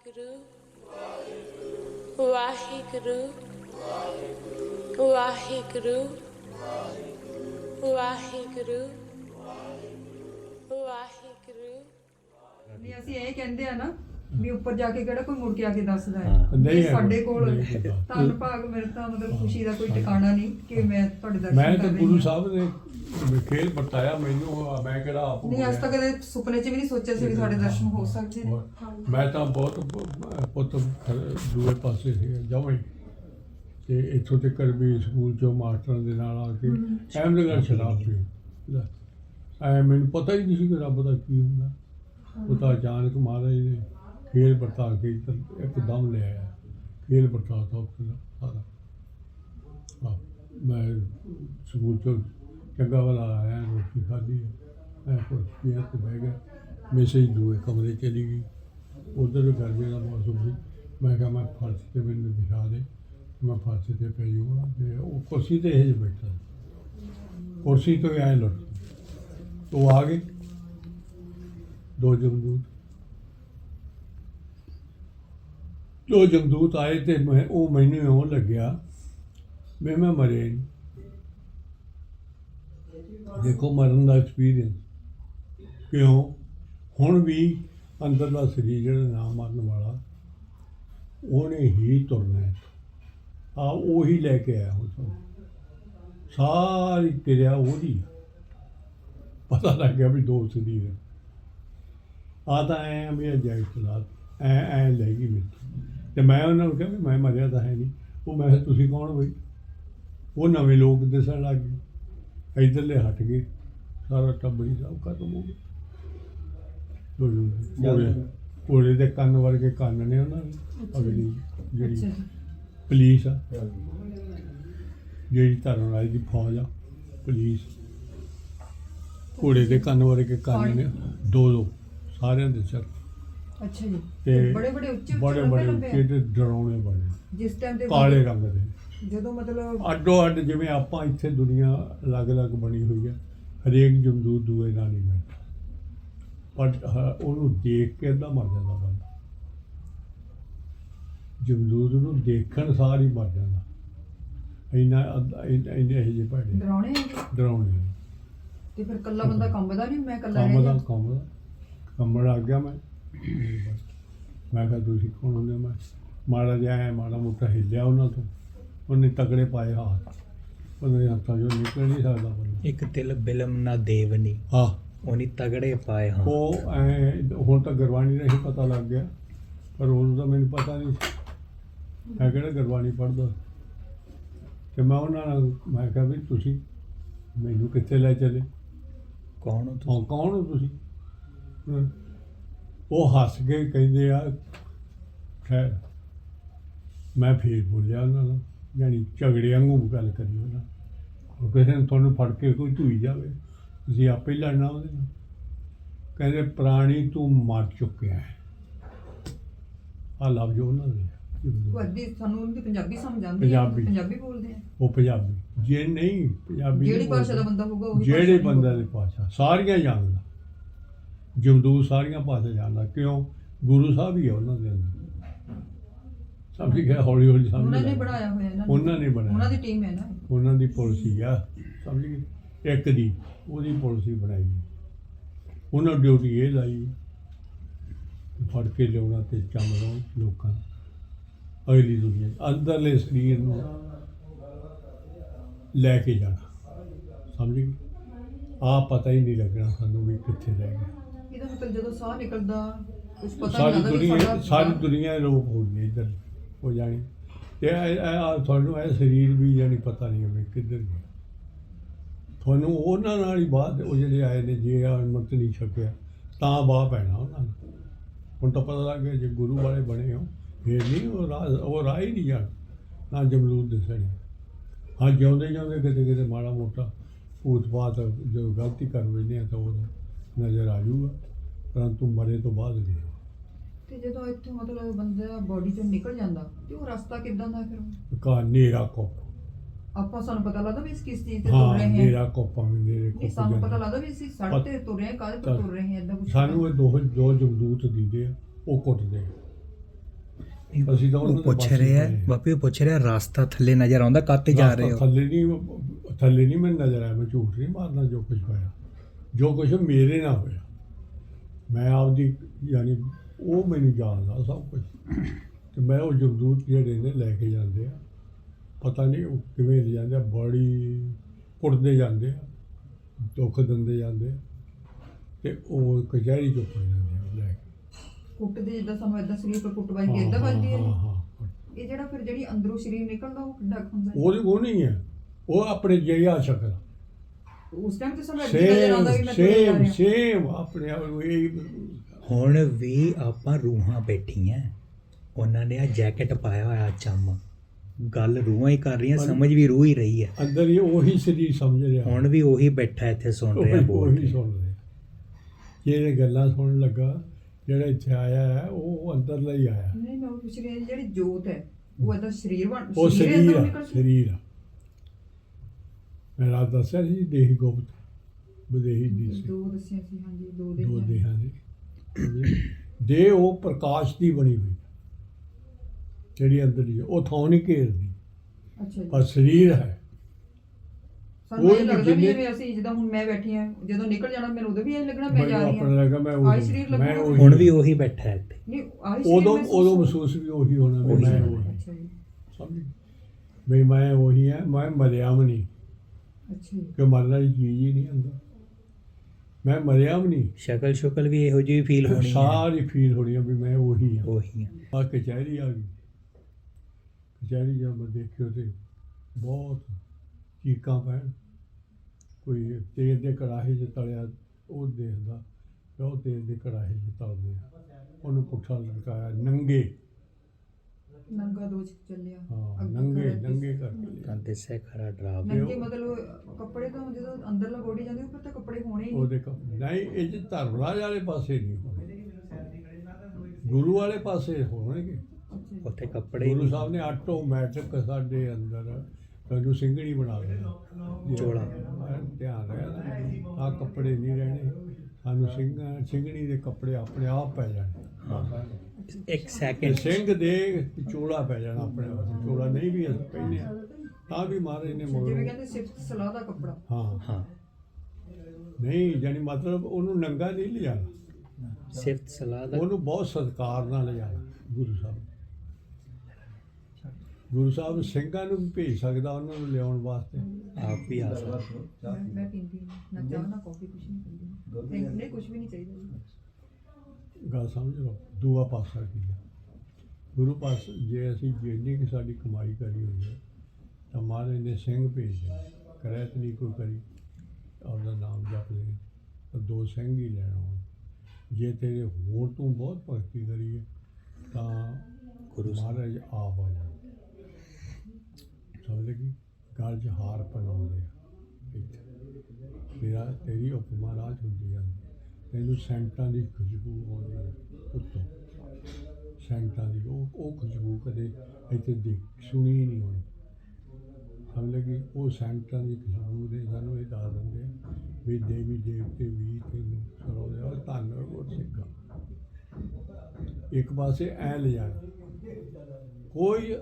ਵਾਹਿਗੁਰੂ ਵਾਹਿਗੁਰੂ ਵਾਹਿਗੁਰੂ ਵਾਹਿਗੁਰੂ ਵਾਹਿਗੁਰੂ। ਨਹੀਂ ਅਸੀਂ ਇਹ ਕਹਿੰਦੇ ਆ ਨਾ ਵੀ ਉੱਪਰ ਜਾ ਕੇ ਕਿਹੜਾ ਕੋਈ ਮੁੜ ਕੇ ਆ ਕੇ ਦੱਸਦਾ ਹੈ। ਹਾਂ। ਨਹੀਂ ਹੈ, ਸਾਡੇ ਕੋਲ ਨਹੀਂ। ਧੰਨ ਭਾਗ ਮੇਰੇ ਤਾਂ ਮਤਲਬ ਖੁਸ਼ੀ ਦਾ ਕੋਈ ਟਿਕਾਣਾ ਨਹੀਂ ਕਿ ਮੈਂ ਤੁਹਾਡੇ ਦਰਸ਼ਨ ਮੈਂ ਕਰ ਤਾਂ ਰਹੀ ਗੁਰੂ ਹਾਂ। ਸਾਹਿਬ ਨੇ ਖੇਲ ਬਤਾਇਆ ਮੈਨੂੰ ਮੈਂ ਕਿਹੜਾ ਆਪ ਨਹੀਂ ਅੱਜ ਤੱਕ ਕਦੇ ਸੁਪਨੇ 'ਚ ਵੀ ਨਹੀਂ ਸੋਚਿਆ ਸੀ ਵੀ ਸਾਡੇ ਦਰਸ਼ਨ ਹੋ ਸਕਦੇ ਨੇ। ਮੈਂ ਤਾਂ ਬਹੁਤ ਪ- ਪੁੱਤ ਦੂਏ ਪਾਸੇ ਸੀ ਹੀ। ਤੇ ਇੱਥੋਂ ਤੱਕ ਵੀ ਸਕੂਲ ਚੋਂ ਮਾਸਟਰਾਂ ਦੇ ਨਾਲ ਆ ਕੇ ਅਹਿਮਦਗੜ੍ਹ ਸ਼ਰਾਬ ਪੀ। ਲੈ ਐ ਮੈਨੂੰ ਪਤਾ ਹੀ ਨਹੀਂ ਸੀ ਕਿ ਰੱਬ ਦਾ ਕੀ ਹੁੰਦਾ। ਉਹ ਤਾਂ ਅਚਾਨਕ ਮਹਾਰਾਜ ਨੇ ਖੇਲ ਵਰਤਾ ਕੇ ਇੱਧਰ ਇੱਕਦਮ ਲੈ ਆਇਆ। ਖੇਲ ਵਰਤਾ ਤੋਂ ਸਾਰਾ। ਮੈਂ ਸਕੂਲ ਚੋਂ ਚੰਗਾ ਵਾਲਾ ਆਇਆ, ਰੋਟੀ ਖਾਧੀ ਮੈਂ ਕੁਝ ਤੇ ਬਹਿ ਗਿਆ। ਮੈਸੇਜ ਦੂਏ ਕਮਰੇ ਚਲੀ ਗਈ। ਉਧਰ ਗਰਮੀ ਦਾ ਮੌਸਮ ਸੀ। ਮੈਂ ਕਿਹਾ, ਮੈਂ ਫਰਸ਼ ਤੇ ਮੈਨੂੰ ਦਿਖਾ ਦੇ। ਮੈਂ ਫਰਸ਼ ਤੇ ਪਈ ਜਾਊਗਾ ਤੇ ਉਹ ਕੁਰਸੀ ਤੇ ਇਹ ਬੈਠਾ। ਕੁਰਸੀ ਤੋਂ ਆਏ ਲੁੱਟ ਉਹ ਆ ਗਏ। ਦੋ ਜਮਦੂਤ। ਜੋ ਜਮਦੂਤ ਆਏ ਤੇ ਮੈਂ ਉਹ ਮੈਨੂੰ ਇਉਂ ਲੱਗਿਆ, ਮੈਂ ਮੈਂ ਮਰੇ ਦੇਖੋ, ਮਰਨ ਦਾ ਐਕਸਪੀਰੀਅੰਸ ਕਿਉਂ? ਹੁਣ ਵੀ ਅੰਦਰਲਾ ਸਰੀਰ ਜਿਹੜਾ ਨਾ ਮਰਨ ਵਾਲਾ, ਉਹਨੇ ਹੀ ਤੁਰਨਾ ਹੈ। ਆ, ਉਹੀ ਲੈ ਕੇ ਆਇਆ ਹੁਣ ਤੁਹਾਨੂੰ ਸਾਰੀ ਕਿਰਿਆ ਉਹਦੀ ਆ। ਪਤਾ ਲੱਗ ਗਿਆ ਵੀ ਦੋ ਸਰੀਰ ਹੈ ਆ ਤਾਂ ਐ ਆ ਵੀ ਅਜਾਈ ਖਲਾਸ ਐ ਐ ਲੈ ਗਈ ਮੈਨੂੰ ਤੇ ਮੈਂ ਉਹਨਾਂ ਨੂੰ ਕਿਹਾ ਵੀ ਮੈਂ ਮਰਿਆ ਤਾਂ ਹੈ ਨਹੀਂ। ਉਹ ਮੈਂ ਕਿਹਾ ਤੁਸੀਂ ਕੌਣ ਬਈ? ਉਹ ਨਵੇਂ ਲੋਕ ਦਿਸਣ ਲੱਗ ਗਏ। ਇੱਧਰਲੇ ਹਟ ਗਏ। ਸਾਰਾ ਟੱਬਰੀ ਸਭ ਖਤਮ ਹੋ ਗਿਆ ਕੋਲੇ ਦੇ ਕੰਨ ਵਰਗੇ ਕੰਨ ਨੇ ਉਹਨਾਂ ਦੇ। ਅਗਲੀ ਜਿਹੜੀ ਪੁਲਿਸ ਆ। ਜਿਹੜੀ ਧਰਨ ਵਾਲੀ ਦੀ ਫੌਜ ਆ ਪੁਲਿਸ। ਘੋੜੇ ਦੇ ਕੰਨ ਵਰਗੇ ਕੰਨ ਨੇ। ਦੋ ਦੋ ਸਾਰਿਆਂ ਦੇ ਸਿਰ ਅੱਛਾ ਜੀ। ਤੇ ਬੜੇ ਬੜੇ ਉੱਚੇ ਉੱਚੇ ਬੜੇ ਲੰਬੇ ਬੜੇ ਲੰਬੇ ਉੱਚੇ ਤੇ ਡਰਾਉਣੇ ਬਣੇ ਜਿਸ ਟਾਈਮ ਤੇ ਕਾਲੇ ਰੰਗ ਦੇ। ਜਦੋਂ ਮਤਲਬ ਅੱਡੋ ਅੱਡ ਜਿਵੇਂ ਆਪਾਂ ਇੱਥੇ ਦੁਨੀਆ ਅਲੱਗ-ਅਲੱਗ ਬਣੀ ਹੋਈ ਹੈ ਹਰੇਕ ਜਮਦੂਤ ਦੂਏ ਨਾਲ ਨਹੀਂ ਮਿਲਦਾ ਪਰ ਉਹਨੂੰ ਦੇਖ ਕੇ ਅੱਧਾ ਮਰ ਜਾਂਦਾ ਬੰਦਾ। ਜਮਦੂਤ ਨੂੰ ਦੇਖਣ ਸਾਰ ਹੀ ਮਰ ਜਾਂਦਾ। ਇੰਨਾ ਇਹ ਜਿਹੇ ਭੜੇ। ਡਰਾਉਣੇ ਤੇ ਫਿਰ ਕੱਲਾ ਬੰਦਾ ਕੰਬਦਾ ਨਹੀਂ ਮੈਂ ਕੱਲਾ ਰਹਿ ਦਾ ਜਾ ਕੰਮ ਦਾ ਕੰਮਣ ਆ ਗਿਆ ਮੈਂ। ਮੈਂ ਕਿਹਾ ਤੁਸੀਂ ਕੌਣ ਹੁੰਦੇ? ਮੈਂ ਮਾੜਾ ਜਿਹਾ ਐਂ ਮਾੜਾ ਮੋਟਾ ਹਿੱਲਿਆ ਉਹਨਾਂ ਤੋਂ। ਉਹਨੇ ਤਗੜੇ ਪਾਏ ਹੱਥ। ਉਹਨੇ ਹੱਥਾਂ ਚੋਂ ਨਿਕਲ ਨਹੀਂ ਸਕਦਾ ਬੰਦਾ। ਇੱਕ ਤਿਲ ਬਿਲਮ ਨਾ ਦੇਵਨੀ ਹਾਂ। ਉਹਨੀ ਤਗੜੇ ਪਾਏ ਹਾਂ। ਉਹ ਐ ਹੁਣ ਤਾਂ ਗੁਰਬਾਣੀ ਦਾ ਹੀ ਪਤਾ ਲੱਗ ਗਿਆ। ਪਰ ਉਦੋਂ ਤਾਂ ਮੈਨੂੰ ਪਤਾ ਨਹੀਂ ਸੀ। ਮੈਂ ਕਿਹੜਾ ਗੁਰਬਾਣੀ ਪੜ੍ਹਦਾ? ਤੇ ਮੈਂ ਉਹਨਾਂ ਨਾਲ ਮੈਂ ਕਿਹਾ ਵੀ ਤੁਸੀਂ ਮੈਨੂੰ ਕਿੱਥੇ ਲੈ ਚਲੇ? ਕੌਣ ਹੋ ਤੁਸੀਂ? ਹਾਂ ਕੌਣ ਹੋ ਤੁਸੀਂ। ਉਹ ਹੱਸ ਕੇ ਕਹਿੰਦੇ ਆ ਖੈਰ ਮੈਂ ਫੇਰ ਬੋਲਿਆ ਉਹਨਾਂ ਨੂੰ ਯਾਨੀ ਝਗੜੇ ਵਾਂਗੂ ਗੱਲ ਕਰੀ ਉਹਨਾਂ। ਉਹ ਕਹਿੰਦੇ ਨੇ ਤੁਹਾਨੂੰ ਫੜ ਕੇ ਕੋਈ ਧੂਈ ਜਾਵੇ ਤੁਸੀਂ ਆਪੇ ਲੜਨਾ ਉਹਦੇ ਨਾਲ। ਕਹਿੰਦੇ ਪ੍ਰਾਣੀ ਤੂੰ ਮਰ ਚੁੱਕਿਆ ਹੈ। ਆ ਲਫ਼ਜ਼ ਉਹਨਾਂ ਦੇ ਅੱਧੀ ਸਾਨੂੰ ਉਹਦੀ ਪੰਜਾਬੀ ਸਮਝ ਆਉਂਦੀ ਪੰਜਾਬੀ। ਪੰਜਾਬੀ ਬੋਲਦੇ ਆ। ਉਹ ਪੰਜਾਬੀ। ਜੇ ਨਹੀਂ ਪੰਜਾਬੀ ਜਿਹੜੀ ਨਹੀਂ ਭਾਸ਼ਾ ਦਾ ਬੋਲਦੇ, ਬੰਦਾ ਹੋਊਗਾ ਉਹੀ ਜਿਹੜੇ ਭਾਸ਼ਾ ਬੰਦੇ ਦੀ ਭਾਸ਼ਾ ਸਾਰੀਆਂ ਜਾਣਦਾ। ਜਮਦੂਤ ਸਾਰੀਆਂ ਭਾਸ਼ਾ ਜਾਣਦਾ ਕਿਉਂ ਗੁਰੂ ਸਾਹਿਬ ਹੀ ਆ ਉਹਨਾਂ ਦੇ ਅੰਦਰ ਸਮਝ ਗਿਆ ਹੌਲੀ ਹੌਲੀ ਸਮਝ ਉਹਨਾਂ ਨੇ ਗਿਆ। ਬਣਾਇਆ ਹੋਇਆ ਇਹਨਾਂ ਉਹਨਾਂ ਨੇ ਬਣਾਇਆ। ਉਹਨਾਂ ਦੀ ਟੀਮ ਹੈ ਨਾ ਉਹਨਾਂ ਦੀ ਪਾਲਿਸੀ ਆ ਸਮਝ ਗਏ ਇੱਕ ਦੀ ਉਹਦੀ ਪਾਲਿਸੀ ਬਣਾਈ। ਉਹਨਾਂ ਡਿਊਟੀ ਇਹ ਲਾਈ ਫੜ ਕੇ ਲਿਆਉਣਾ ਤੇ ਚਮੜੋ ਲੋਕਾਂ ਨੂੰ। ਅਗਲੀ ਦੁਨੀਆ। ਅੰਦਰਲੇ ਸਰੀਰ ਨੂੰ ਲੈ ਕੇ ਜਾਣਾ ਸਮਝ ਗਏ ਆ ਪਤਾ ਹੀ ਨਹੀਂ ਲੱਗਣਾ ਸਾਨੂੰ ਵੀ ਕਿੱਥੇ ਰਹਿ ਗਏ ਇਹਦਾ ਮਤਲਬ ਜਦੋਂ ਸਾਹ ਨਿਕਲਦਾ ਕੁਝ ਪਤਾ ਸਾਰੀ ਨਹੀਂ ਲੱਗਦਾ ਵੀ ਦੁਨੀਆ ਸਾਡਾ ਸਾਰੀ ਦੁਨੀਆ ਹੋ ਗਈ ਇੱਧਰ ਹੋ ਜਾਣੀ। ਤੇ ਇਹ- ਇਹ ਆ ਤੁਹਾਨੂੰ ਇਹ ਸਰੀਰ ਵੀ ਜਾਣੀ ਪਤਾ ਨਹੀਂ ਹੋਵੇ ਕਿੱਧਰ ਗਿਆ। ਤੁਹਾਨੂੰ ਉਹਨਾਂ ਨਾਲ ਹੀ ਬਾਅਦ ਉਹ ਜਿਹੜੇ ਆਏ ਨੇ ਜੇ ਅੰਮ੍ਰਿਤ ਨਹੀਂ ਛਕਿਆ ਤਾਂ ਬਾਹ ਪੈਣਾ ਉਹਨਾਂ ਨੂੰ। ਹੁਣ ਤਾਂ ਪਤਾ ਲੱਗ ਗਿਆ ਜੇ ਗੁਰੂ ਵਾਲੇ ਬਣੇ ਹੋ ਫੇਰ ਨਹੀਂ ਉਹ ਰਾਹ ਉਹ ਰਾਹ ਹੀ ਨਹੀਂ ਜਾਣ ਨਾ ਜਮਲੂਦ ਦਿਸਣੇ ਹਾਂ ਜਿਉਂਦੇ ਜਿਉਂਦੇ ਕਿਤੇ ਕਿਤੇ ਮਾੜਾ ਮੋਟਾ ਭੂਤ ਪਾਤ ਜੋ ਗਲਤੀ ਕਰ ਬੈਠੇ ਆ ਤਾਂ ਉਹ ਨਜ਼ਰ ਆ ਜਾਊਗਾ। ਪਰੰਤੂ ਮਰੇ ਤੋਂ ਬਾਅਦ ਨਹੀਂ ਤੇ ਜਦੋਂ ਇੱਥੋਂ ਮਤਲਬ ਬੰਦਾ ਬਾਡੀ ਚੋਂ ਨਿਕਲ ਜਾਂਦਾ ਤੇ ਉਹ ਰਸਤਾ ਕਿੱਦਾਂ ਦਾ ਫਿਰ? ਕਾ ਨੇਰਾ ਕੋਪ। ਆਪਾਂ ਸਾਨੂੰ ਪਤਾ ਲੱਗਦਾ ਵੀ ਇਸ ਕਿਸ ਚੀਜ਼ ਤੇ ਤੁਰ ਹਾਂ ਰਹੇ ਹਾਂ। ਨੇਰਾ ਕੋਪਾਂ ਵੀ ਨੇਰੇ ਨਹੀਂ ਕੋਪ ਸਾਨੂੰ ਪਤਾ। ਲੱਗਦਾ ਵੀ ਅਸੀਂ ਸੜਕ ਤੇ ਤੁਰ ਰਹੇ ਹਾਂ ਕਾਹਦੇ ਪਰ ਤੁਰ ਰਹੇ ਹਾਂ ਏਦਾਂ ਕੁਝ ਸਾਨੂੰ ਇਹ ਦੋ ਦੋ ਜਮਦੂਤ ਦਿੰਦੇ ਆ ਉਹ ਕੁੱਟਦੇ ਆ। ਅਸੀਂ ਤਾਂ ਉਹਨਾਂ ਉਹ ਦੇ ਪੁੱਛ ਪਾਸੇ ਰਿਹਾ ਪਏ ਹਾਂ। ਬਾਪੀ ਉਹ ਪੁੱਛ ਰਿਹਾ ਰਾਸਤਾ ਥੱਲੇ ਨਜ਼ਰ ਆਉਂਦਾ ਕਾਤੇ ਜਾ ਰਸਤਾ ਰਹੇ ਹੋ? ਥੱਲੇ ਨਹੀਂ ਥੱਲੇ ਨਹੀਂ ਮੈਨੂੰ ਨਜ਼ਰ ਆਇਆ ਮੈਂ ਝੂਠ ਨਹੀਂ ਮਾਰਨਾ ਜੋ ਕੁਝ ਹੋਇਆ। ਜੋ ਕੁਝ ਮੇਰੇ ਨਾਲ ਹੋਇਆ। ਮੈਂ ਆਪਦੀ ਯਾਨੀ ਉਹ ਮੈਨੂੰ ਜਾਣਦਾ ਸਭ ਕੁਝ ਤੇ ਮੈਂ ਉਹ ਜਗਦੂਤ ਜਿਹੜੇ ਨੇ ਲੈ ਕੇ ਜਾਂਦੇ ਆ ਪਤਾ ਨਹੀਂ ਉਹ ਕਿਵੇਂ ਲੈ ਜਾਂਦੇ ਆ ਬੜੀ ਕੁੱਟਦੇ ਜਾਂਦੇ ਆ ਦੁੱਖ ਦਿੰਦੇ ਜਾਂਦੇ ਆ ਤੇ ਉਹ ਕਚਹਿਰੀ ਚੋਂ ਪੜ ਜਾਂਦੇ ਆ ਲੈ ਕੇ ਕੁੱਟਦੇ ਜਿੱਦਾਂ ਸਾਨੂੰ ਏਦਾਂ ਸਰੀਰ ਪਰ ਕੁੱਟ ਵੱਜਦੀ ਹਾਂ, ਏਦਾਂ ਵੱਜਦੀ ਹੈ ਹਾਂ, ਜੀ? ਹਾਂ, ਹਾਂ। ਇਹ ਜਿਹੜਾ ਫਿਰ ਜਿਹੜੀ ਅੰਦਰੋਂ ਸਰੀਰ ਨਿਕਲਦਾ ਉਹ ਕਿੱਡਾ ਕੁ ਹੁੰਦਾ ਜੀ? ਉਹ ਨਹੀਂ ਹੈ ਉਹ ਆਪਣੇ ਜਿਹਾ ਸ਼ਕਲ ਉਸ ਟਾਈਮ ਤੇ ਸਾਨੂੰ ਏਦਾਂ ਨਜ਼ਰ ਆਉਂਦਾ ਵੀ ਸੇਮ ਮੈਂ ਤੁਰਿਆ ਜਾ ਸੇਮ ਰਿਹਾ ਸੇਮ ਆਪਣੇ ਆਪ ਨੂੰ ਇਹ ਹੁਣ ਵੀ ਆਪਾਂ ਰੂਹਾਂ ਬੈਠੀਆਂ। ਉਹਨਾਂ ਨੇ ਆ ਜੈਕਟ ਪਾਇਆ ਹੋਇਆ ਚੰਮ। ਗੱਲ ਰੂਹਾਂ ਹੀ ਕਰ ਰਹੀਆਂ ਸਮਝ ਵੀ ਰੂਹ ਹੀ ਰਹੀ ਹੈ। ਅੰਦਰ ਹੀ ਉਹੀ ਸਰੀਰ ਸਮਝ ਰਿਹਾ। ਹੁਣ ਵੀ ਉਹੀ ਬੈਠਾ ਇੱਥੇ ਸੁਣ ਰਿਹਾ ਬੋਲ ਉਹੀ ਕੇ। ਸੁਣ ਰਿਹਾ। ਜਿਹੜੇ ਗੱਲਾਂ ਸੁਣਨ ਲੱਗਾ ਜਿਹੜਾ ਇੱਥੇ ਆਇਆ ਹੈ ਉਹ ਅੰਦਰਲਾ ਹੀ ਆਇਆ। ਨਹੀਂ ਮੈਂ ਉਹ ਪੁੱਛ ਰਹੀ ਹਾਂ ਜਿਹੜੀ ਜੋਤ ਹੈ ਉਹ ਏਦਾਂ ਸਰੀਰ ਬਣ ਉਹ ਸਰੀਰ ਅੰਦਰੋਂ ਕੇ- ਸਰੀਰ ਆ। ਮੈਂ ਰਾਤ ਦੱਸਿਆ ਸੀ ਦੇਹੀ ਗੁਪਤ ਬਦੇਹੀ ਦੀ ਸੀ। ਦੋ ਦੱਸਿਆ ਸੀ ਹਾਂਜੀ ਦੋ ਦੇ ਦੋ ਦੇਹਾਂ ਦੀ ਦੇ ਉਹ ਪ੍ਰਕਾਸ਼ ਦੀ ਬਣੀ ਹੋਈ ਜਿਹੜੀ ਅੰਦਰ ਹੀ ਉਹ ਥਾਂ ਨਹੀਂ ਘੇਰਦੀ ਅੱਛਾ ਜੀ। ਪਰ ਸਰੀਰ ਹੈ। ਸਾਨੂੰ ਇਹ ਕੋਈ ਵੀ ਲੱਗਦਾ ਵੀ ਜਿੰਨੇ- ਜਿਵੇਂ ਅਸੀਂ ਜਿੱਦਾਂ ਹੁਣ ਮੈਂ ਬੈਠੀ ਆ ਜਦੋਂ ਨਿਕਲ ਜਾਣਾ ਮੈਨੂੰ ਉਦੋਂ ਵੀ ਇਹ ਲੱਗਣਾ ਮੈਂ ਜਾ ਮੈਨੂੰ ਰਹੀ ਆਪਣਾ ਹਾਂ। ਲੱਗਾ ਮੈਂ ਆਹੀ ਉਹੀ ਮੈਂ। ਉਹੀ ਹੁਣ ਵੀ ਉਹੀ ਬੈਠਾ ਹੈ ਇੱਥੇ। ਨਹੀਂ ਆਹੀ ਸਰੀਰ ਉਦੋਂ ਮਹਿਸੂਸ ਉਦੋਂ ਹੋਣਾ। ਮਹਿਸੂਸ ਵੀ ਉਹੀ ਹੋਣਾ ਵੀ ਉਹੀ ਮੈਂ ਹੋਣਾ। ਉਹੀ। ਅੱਛਾ ਜੀ। ਸਮਝ ਵੀ ਮੈਂ ਉਹੀ ਹੈ ਮੈਂ ਮਰਿਆ ਵੀ ਨਹੀਂ ਅੱਛਾ ਜੀ। ਕਿ ਮਰਨ ਵਾਲੀ ਚੀਜ਼ ਹੀ ਨਹੀਂ ਅੰਦਰ ਮੈਂ ਮਰਿਆ ਵੀ ਨਹੀਂ। ਸ਼ਕਲ ਸ਼ੁਕਲ ਵੀ ਇਹੋ ਜਿਹੀ ਫੀਲ ਹੋਣੀ ਹੈ। ਸਾਰੀ ਫੀਲ ਹੋਣੀ ਆ ਵੀ ਮੈਂ ਉਹੀ ਹਾਂ ਉਹੀ ਹੈ ਆ ਕਚਹਿਰੀ ਆ ਗਈ। ਕਚਹਿਰੀ ਜਦ ਮੈਂ ਦੇਖਿਓ ਤੇ ਬਹੁਤ ਚੀਕਾਂ ਪੈਣ। ਕੋਈ ਤੇਲ ਦੇ ਕੜਾਹੇ 'ਚ ਤਲਿਆ ਉਹ ਦੇਖਦਾ ਤੇ ਉਹ ਤੇਲ ਦੇ ਕੜਾਹੇ 'ਚ ਤਲਦੇ ਆ। ਉਹਨੂੰ ਪੁੱਠਾ ਲਟਕਾਇਆ ਨੰਗੇ। ਨੰਗਾ ਦੋ ਚ ਚੱਲਿਆ ਹਾਂ ਅੱਗੇ ਨੰਗੇ ਨੰਗੇ ਕਰਕੇ ਲਿਆ। ਦਿਸੇ ਖਰਾ ਡਰਾਵ। ਨੰਗੇ ਮਤਲਬ ਕੱਪੜੇ ਤਾਂ ਜਦੋਂ ਅੰਦਰਲਾ ਬੋਡੀ ਜਾਂਦੀ ਉੱਪਰ ਤਾਂ ਕੱਪੜੇ ਹੋਣੇ ਹੀ ਨਹੀਂ। ਉਹਦੇ ਕ ਨਹੀਂ ਇਹ 'ਚ ਧਰਮਰਾਜ ਵਾਲੇ ਪਾਸੇ ਨਹੀਂ ਹੋਣੇ। ਗੁਰੂ ਵਾਲੇ ਪਾਸੇ ਹੋਣਗੇ। ਉੱਥੇ ਕੱਪੜੇ ਹੀ ਗੁਰੂ ਨਹੀਂ। ਸਾਹਿਬ ਨੇ ਆਟੋਮੈਟਿਕ ਸਾਡੇ ਅੰਦਰ ਤੁਹਾਨੂੰ ਸਿੰਘਣੀ ਬਣਾ ਦੇਣਾ ਚੋਲਾ। ਐਨ ਧਿਆਨ ਰਹਿਣਾ ਆ ਕੱਪੜੇ ਨਹੀਂ ਰਹਿਣੇ। ਸਾਨੂੰ ਸਿੰਘ ਸਿੰਘਣੀ ਦੇ ਕੱਪੜੇ ਆਪਣੇ ਆਪ ਪੈ ਜਾਣੇ। ਇੱਕ ਸੈਕਿੰਡ ਸਿੰਘ ਦੇ ਚੋਲਾ ਪੈ ਜਾਣਾ ਆਪਣੇ ਆਪ ਚੋਲਾ ਨਹੀਂ ਵੀ ਅਸੀਂ ਪਹਿਨੇ ਆ, ਤਾਂ ਵੀ ਮਹਾਰਾਜ ਨੇ ਜਿਵੇਂ ਕਹਿੰਦੇ ਸਿਫਤ ਸਲਾਹ ਦਾ ਕੱਪੜਾ। ਹਾਂ। ਹਾਂ। ਨਹੀਂ ਜਾਨੀ ਮਤਲਬ ਉਹਨੂੰ ਨੰਗਾ ਨਹੀਂ ਲਿਜਾਣਾ। ਸਿਫਤ ਸਲਾਹ ਦਾ ਉਹਨੂੰ ਬਹੁਤ ਸਤਿਕਾਰ ਨਾਲ ਲਿਜਾਣਾ ਗੁਰੂ ਸਾਹਿਬ। ਗੁਰੂ ਸਾਹਿਬ ਸਿੰਘਾਂ ਨੂੰ ਵੀ ਭੇਜ ਸਕਦਾ ਉਹਨਾਂ ਨੂੰ ਲਿਆਉਣ ਵਾਸਤੇ। ਆਪ ਵੀ ਆ ਸਕਦਾ। ਮੈਂ ਪੀਂਦੀ ਨਾ। ਚਾਹ ਨਾ ਕਾਫੀ ਕੁਝ ਨਹੀਂ ਪੀਂਦੀ। ਨਹੀਂ ਕੁਝ ਵੀ ਨਹੀਂ ਚਾਹੀਦਾ। ਜੀ ਗੱਲ ਸਮਝ ਲਓ ਦੂਆ ਪਾਸਾ ਕੀ ਹੈ ਗੁਰੂ ਪਾਸ ਜੇ ਅਸੀਂ ਜਿੰਨੀ ਕਿ ਸਾਡੀ ਕਮਾਈ ਕਰੀ ਹੋਈ ਹੈ ਤਾਂ ਮਹਾਰਾਜ ਨੇ ਸਿੰਘ ਭੇਜਿਆ ਕਰੈਤ ਨਹੀਂ ਕੋਈ ਕਰੀ ਆਪਦਾ ਨਾਮ ਜਪ ਲੈ ਤਾਂ ਦੋ ਸਿੰਘ ਹੀ ਲੈਣਾ ਹੁਣ ਜੇ ਤੇਰੇ ਹੋਰ ਤੂੰ ਬਹੁਤ ਭਗਤੀ ਕਰੀ ਹੈ ਤਾਂ ਗੁਰੂ ਮਹਾਰਾਜ ਆਪ ਆ ਜਾਂਦੇ ਸਮਝ ਲਗੀ? ਗਲ 'ਚ ਹਾਰ ਪਹਿਨਾਉਂਦੇ ਆ। ਤੇਰਾ ਤੇਰੀ ਉਪਮਾ ਰਾਜ ਹੁੰਦੀ ਆ। ਤੈਨੂੰ ਸੈਂਟਾਂ ਦੀ ਖੁਸ਼ਬੂ ਆਉਂਦੀ ਹੈ ਉੱਤੋਂ। ਸੈਂਟਾਂ ਦੀ ਉਹ ਉਹ ਖੁਸ਼ਬੂ ਕਦੇ ਇੱਥੇ ਦੇਖ ਸੁਣੀ ਨਹੀਂ ਹੋਣੀ। ਸਮਝ ਲਗੀ ਉਹ ਸੈਂਟਾਂ ਦੀ ਖੁਸ਼ਬੂ ਦੇ ਸਾਨੂੰ ਇਹ ਦੱਸ ਦਿੰਦੇ ਵੀ ਦੇਵੀ ਦੇਵਤੇ ਵੀ ਤੈਨੂੰ ਸਰੋਦੇ ਔਰ ਧੰਨ ਉਹ ਸਿੱਖਾ। ਇੱਕ ਪਾਸੇ ਐ ਲੈ ਜਾਣਾ ਕੋਈ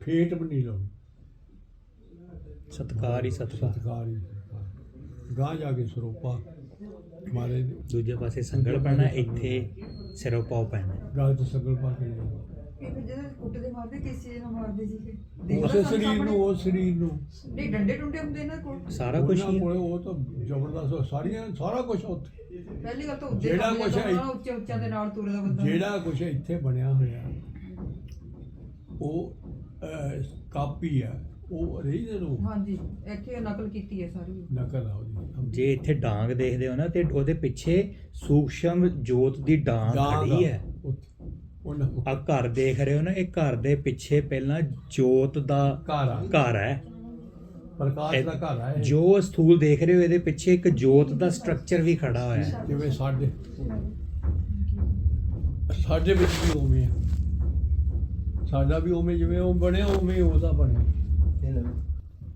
ਫੇਟ ਵੀ ਨਹੀਂ ਲਾਉਣੀ। ਸਤਕਾਰ ਹੀ ਸਤਕਾਰ। ਸਤਕਾਰ ਹੀ ਗਾਂ ਜਾ ਕੇ ਸਰੋਪਾ ਮਾਰੇ ਦੂਜੇ ਪਾਸੇ ਸੰਗਲ ਪੈਣਾ ਇੱਥੇ ਸਿਰੋਂ ਪਾਉ ਪੈਣਾ। ਗਲ ਚ ਸਗਲ ਪਾ ਕੇ। ਇਹ ਜਦੋਂ ਕੁੱਟਦੇ ਮਾਰਦੇ ਕਿਸ ਚੀਜ਼ ਨਾਲ ਮਾਰਦੇ ਸੀ ਫਿਰ। ਉਸੇ ਸਰੀਰ? ਨੂੰ ਉਸ ਸਰੀਰ ਨੂੰ। ਨਹੀਂ ਡੰਡੇ ਡੁੰਡੇ ਹੁੰਦੇ ਇਹਨਾਂ ਕੋਲ। ਸਾਰਾ ਕੁਝ ਹੀ। ਕੋਲੇ ਉਹ ਤਾਂ ਜ਼ਬਰਦਸਤ ਸਾਰੀਆਂ ਸਾਰਾ ਕੁਝ ਉੱਥੇ। ਪਹਿਲੀ ਗੱਲ ਤਾਂ ਉੱਤੇ ਜਿਹੜਾ ਹੋਣਾ, ਉੱਚੇ ਉੱਚਿਆਂ ਦੇ ਨਾਲ ਤੁਰਦਾ ਬੰਦਾ। ਜਿਹੜਾ ਕੁਝ ਇੱਥੇ ਬਣਿਆ ਹੋਇਆ ਉਹ ਕਾਪੀ ਆ। ਉਹ ਓਰੀਜਨਲ ਉਹ ਹਾਂਜੀ ਇੱਥੇ ਨਕਲ ਕੀਤੀ ਹੈ ਸਾਰੀ। ਨਕਲ ਆ ਉਹਦੀ ਜੇ ਇੱਥੇ ਡਾਂਗ ਦੇਖਦੇ ਹੋ ਨਾ ਤੇ ਉਹਦੇ ਪਿੱਛੇ ਸੂਖਸ਼ਮ ਜੋਤ ਦੀ ਡਾਂਗ ਖੜੀ ਹੈ। ਆ ਘਰ ਦੇਖ ਰਹੇ ਹੋ ਨਾ ਇਹ ਘਰ ਦੇ ਪਿੱਛੇ ਪਹਿਲਾਂ ਜੋਤ ਦਾ ਘਰ ਹੈ। ਪ੍ਰਕਾਸ਼ ਦਾ ਘਰ ਇਹ। ਜੋ ਸਥੂਲ ਦੇਖ ਰਹੇ ਹੋ ਇਹਦੇ ਪਿੱਛੇ ਇੱਕ ਜੋਤ ਦਾ ਸਟਰਕਚਰ ਵੀ ਖੜਾ ਹੋਇਆ ਹੈ। ਜਿਵੇਂ ਸਾਡੇ ਸਾਡੇ ਵਿੱਚ ਵੀ ਉਵੇਂ ਆ। ਸਾਡਾ ਵੀ ਉਵੇਂ ਜਿਵੇਂ ਉਹ ਬਣਿਆ ਉਵੇਂ ਹੀ ਉਹਦਾ ਬਣਿਆ।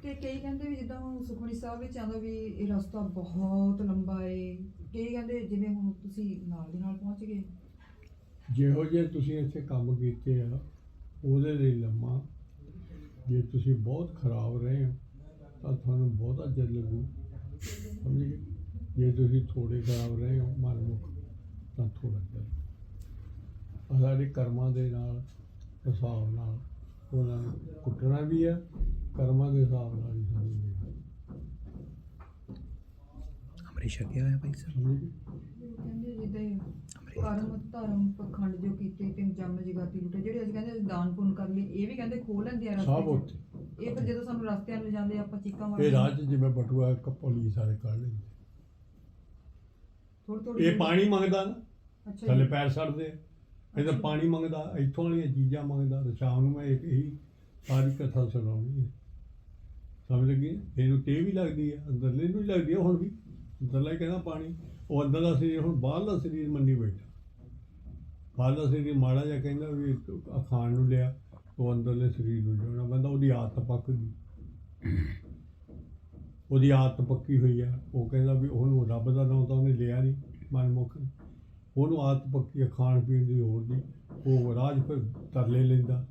ਤੇ ਕਈ ਕਹਿੰਦੇ ਵੀ ਜਿੱਦਾਂ ਹੁਣ ਸੁਖਮਨੀ ਸਾਹਿਬ ਵਿੱਚ ਆਉਂਦਾ ਵੀ ਇਹ ਰਸਤਾ ਬਹੁਤ ਲੰਬਾ ਏ। ਕਈ ਕਹਿੰਦੇ ਜਿਵੇਂ ਹੁਣ ਤੁਸੀਂ ਨਾਲ ਦੀ ਨਾਲ ਪਹੁੰਚ ਗਏ। ਜਿਹੋ ਜਿਹੇ ਤੁਸੀਂ ਇੱਥੇ ਕੰਮ ਕੀਤੇ ਆ ਉਹਦੇ ਲਈ ਲੰਮਾ। ਜੇ ਤੁਸੀਂ ਬਹੁਤ ਖਰਾਬ ਰਹੇ ਹੋ ਤਾਂ ਤੁਹਾਨੂੰ ਬਹੁਤਾ ਚਿਰ ਲੱਗੂ। ਸਮਝ? ਗਏ ਜੇ ਤੁਸੀਂ ਥੋੜੇ ਖਰਾਬ ਰਹੇ ਹੋ ਮਨਮੁਖ ਤਾਂ ਥੋੜਾ ਚਿਰ ਸਾਡੇ ਕਰਮਾਂ ਦੇ ਨਾਲ ਹਿਸਾਬ ਨਾਲ ਉਹਨਾਂ ਨੂੰ ਕੁੱਟਣਾ ਵੀ ਹੈ ਕਰਮਾਂ ਦੇ ਹਿਸਾਬ ਨਾਲ ਹੀ ਸਾਨੂੰ ਮਿਲਣਾ ਅੰਮ੍ਰਿਤ ਛਕਿਆ ਹੋਇਆ ਭਾਈ ਸਾਹਿਬ ਸਮਝ ਗਏ ਕਹਿੰਦੇ ਜਿੱਦਾਂ ਹੀ ਕਰਮ ਧਰਮ ਪਖੰਡ ਜੋ ਕੀਤੇ ਤਿੰਨ ਜੰਮ ਜਗਾਤੀ ਲੁੱਟੇ ਜਿਹੜੇ ਅਸੀਂ ਕਹਿੰਦੇ ਅਸੀਂ ਦਾਨ ਪੁੰਨ ਕਰ ਲਈ ਇਹ ਵੀ ਕਹਿੰਦੇ ਖੋਲ ਲੈਂਦੇ ਆ ਸਭ ਰਸਤੇ 'ਚ। ਉੱਥੇ ਇਹ ਫਿਰ ਜਦੋਂ ਸਾਨੂੰ ਰਸਤਿਆਂ ਨੂੰ ਜਾਂਦੇ ਆਪਾਂ ਚੀਕਾਂ ਇਹ ਮਾਰਦੇ ਰਾਜ 'ਚ ਜਿਵੇਂ ਬਟੂਆ ਇੱਕ ਪੁਲਿਸ ਵਾਲੇ ਕੱਢ ਲੈਂਦੇ ਥੋੜੀ ਥੋੜੀ ਇਹ ਪਾਣੀ ਮੰਗਦਾ ਨਾ ਅੱਛਾ ਥੱਲੇ ਜੀ। ਪੈਰ ਸੜਦੇ ਆ। ਇਹ ਤਾਂ ਅੱਛਾ। ਪਾਣੀ ਮੰਗਦਾ ਇੱਥੋਂ ਵਾਲੀਆਂ ਚੀਜ਼ਾਂ ਮੰਗਦਾ ਤੇ ਸ਼ਾਮ ਨੂੰ ਮੈਂ ਇੱਕ ਹੀ ਸਾਰੀ ਕਥਾ ਸੁਣਾਉਣੀ ਹੈ ਸਮਝ ਲੱਗੀ? ਇਹਨੂੰ ਤੇ ਵੀ ਲੱਗਦੀ ਹੈ ਅੰਦਰਲੇ ਨੂੰ ਵੀ ਲੱਗਦੀ ਹੈ ਹੁਣ ਵੀ। ਅੰਦਰਲਾ ਹੀ ਕਹਿੰਦਾ ਪਾਣੀ। ਉਹ ਅੰਦਰਲਾ ਸਰੀਰ, ਹੁਣ ਬਾਹਰਲਾ ਸਰੀਰ ਮੰਨੀ ਬੈਠਾ। ਬਾਹਰਲਾ ਸਰੀਰ ਮਾੜਾ ਜਿਹਾ ਕਹਿੰਦਾ ਵੀ ਖਾਣ ਨੂੰ ਲਿਆ, ਉਹ ਅੰਦਰਲੇ ਸਰੀਰ ਨੂੰ ਲਿਆਉਣਾ ਬੰਦਾ ਉਹਦੀ ਆਦਤ ਪੱਕ ਗਈ। ਉਹਦੀ ਆਦਤ ਪੱਕੀ ਹੋਈ ਆ। ਉਹ ਕਹਿੰਦਾ ਵੀ ਉਹਨੂੰ ਰੱਬ ਦਾ ਨਾਮ ਤਾਂ ਉਹਨੇ ਲਿਆ ਨਹੀਂ, ਮਨਮੁਖ ਨੇ। ਉਹਨੂੰ ਆਦਤ ਪੱਕੀ ਆ ਖਾਣ ਪੀਣ ਦੀ, ਹੋਰ ਦੀ ਉਹ ਰਾਜ ਫਿਰ ਤਰਲੇ ਲੈਂਦਾ।